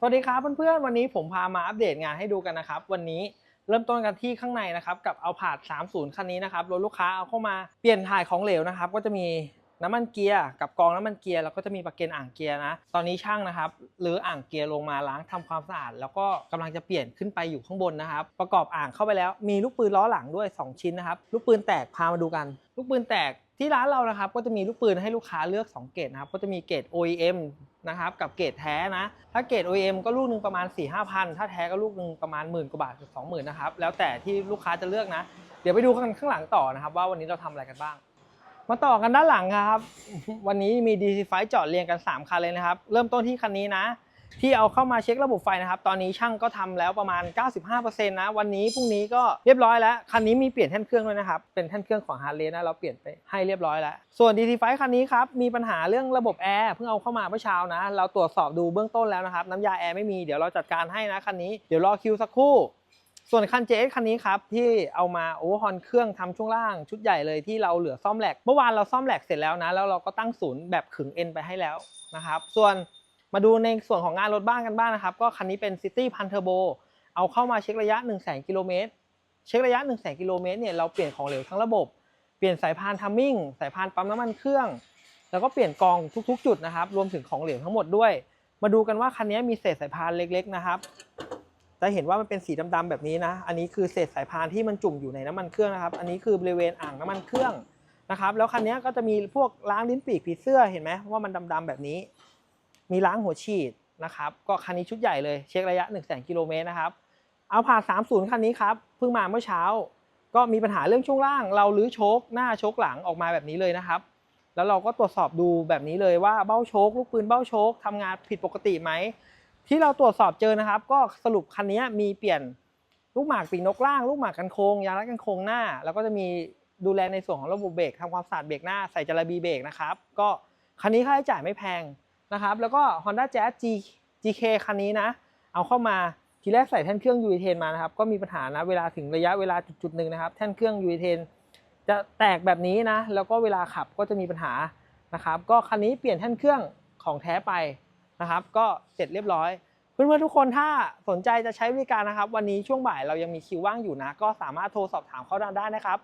สวัสดีครับเพื่อนๆวันนี้ผมพามาอัปเดตงานให้ดูกันนะครับ วันนี้เริ่มต้นกันที่ข้างในนะครับกับเอาผาด30 คันนี้นะครับรถลูกค้าเอาเข้ามาเปลี่ยนถ่ายของเหลวนะครับ ก็จะมี น้ำมันเกียร์กับกองน้ำมันเกียร์แล้วก็จะมีประเกนอ่างเกียร์นะ ตอนนี้ช่างนะครับหรืออ่างเกียร์ลงมาล้างทำความสะอาดแล้วก็กำลังจะเปลี่ยนขึ้นไปอยู่ข้างบนนะครับ ประกอบอ่างเข้าไปแล้วมีลูกปืนล้อหลังด้วย 2 ชิ้นนะครับ ลูกปืนแตกพามาดูกัน ลูกปืนแตกที่ร้านเรานะครับก็จะมีลูกปืนให้ลูกค้าเลือก 2 เกรดนะครับก็จะมีเกรด OEM นะครับกับเกรดแท้นะ ถ้าเกรด OEM ก็ลูกหนึ่งประมาณ 4 5 0 0 0 ถ้าแท้ก็ลูกหนึ่งประมาณหมื่นกว่าบาทถึงสองหมื่นนะครับแล้วแต่ที่ลูกค้าจะเลือกนะ เดี๋ยวไปดูกันข้างหลังต่อนะครับว่าวันนี้เราทำอะไรกันบ้าง มาต่อกันด้านหลังครับ วันนี้มี DC5 จอดเรียงกัน 3 คันเลยนะครับ เริ่มต้นที่คันนี้นะ ที่เอาเข้ามาเช็คระบบไฟนะครับ ตอนนี้ช่างก็ทำแล้วประมาณ 95%นะ วันนี้พรุ่งนี้ก็เรียบร้อยแล้ว คันนี้มีเปลี่ยนแท่นเครื่องด้วยนะครับ เป็นแท่นเครื่องของฮาร์เลย์นะ เราเปลี่ยนไปให้เรียบร้อยแล้ว ส่วน DC5 คันนี้ครับ มีปัญหาเรื่องระบบแอร์ เพิ่งเอาเข้ามาเมื่อเช้านะ เราตรวจสอบดูเบื้องต้นแล้วนะครับ น้ำยาแอร์ไม่มี เดี๋ยวเราจัดการให้นะคันนี้ เดี๋ยวรอคิวสักครู่ ส่วนคัน JS คันนี้ครับที่เอามาโอเวอร์ฮอนเครื่องทำช่วงล่างชุดใหญ่เลยที่เราเหลือซ่อมแหลกเมื่อวานเราซ่อมแหลกเสร็จแล้วนะแล้วเราก็ตั้งศูนย์แบบขึงเอ็นไปให้แล้วนะครับส่วนมาดูในส่วนของงานรถบ้านกันบ้างนะครับ ก็คันนี้เป็น City Pan Turbo เอาเข้ามาเช็คระยะ 1 0 0 0 0 0กิโลเมตรเช็คระยะ 1 0 0 0 0 0กิโลเมตรเนี่ยเราเปลี่ยนของเหลวทั้งระบบ เปลี่ยนสายพานทัมมิ่งสายพานปั๊มน้ำมันเครื่อง แล้วก็เปลี่ยนกองทุก ๆ จุดนะครับรวมถึงของเหลวทั้งหมดด้วย มาดูกันว่าคันนี้มีเศษสายพานเล็ก ๆ นะครับ จะเห็นว่ามันเป็นสีดำๆแบบนี้นะ อันนี้คือเศษสายพานที่มันจุ่มอยู่ในน้ำมันเครื่องนะครับ อันนี้คือบริเวณอ่างน้ำมันเครื่องนะครับ แล้วคันนี้ก็จะมีพวกล้างลิ้นปีกผีเสื้อเห็นไหมว่ามันดำๆแบบนี้ มีล้างหัวฉีดนะครับ ก็คันนี้ชุดใหญ่เลยเช็คระยะ 1 0 0 0 0 0กิโลเมตรนะครับ เอาผ่าน30 คันนี้ครับเพิ่งมาเมื่อเช้า ก็มีปัญหาเรื่องช่วงล่าง เราลื้อโชคหน้าโชคหลังออกมาแบบนี้เลยนะครับ แล้วเราก็ตรวจสอบดูแบบนี้เลยว่าเบ้าโชคลูกปืนเบ้าโชคทำงานผิดปกติไหม ที่เราตรวจสอบเจอนะครับ ก็สรุปคันนี้มีเปลี่ยนลูกหมากปีกนกล่าง ลูกหมากกันโคงยางรัดกันโคงหน้า แล้วก็จะมีดูแลในส่วนของระบบเบรกทำความสะอาดเบรกหน้าใส่จระบีเบรกนะครับ ก็คันนี้ค่าใช้จ่ายไม่แพงนะครับ แล้วก็ Honda Jazz G GK คันนี้นะ เอาเข้ามาทีแรกใส่แท่นเครื่องยูเทนมานะครับ ก็มีปัญหานะเวลาถึงระยะเวลาจุดๆหนึ่งนะครับ แท่นเครื่องยูเทนจะแตกแบบนี้นะ แล้วก็เวลาขับก็จะมีปัญหานะครับ ก็คันนี้เปลี่ยนแท่นเครื่องของแท้ไป นะครับ ก็เสร็จเรียบร้อย เพื่อนๆทุกคนถ้าสนใจจะใช้บริการนะครับ วันนี้ช่วงบ่ายเรายังมีคิวว่างอยู่นะ ก็สามารถโทรสอบถามเข้าได้นะครับ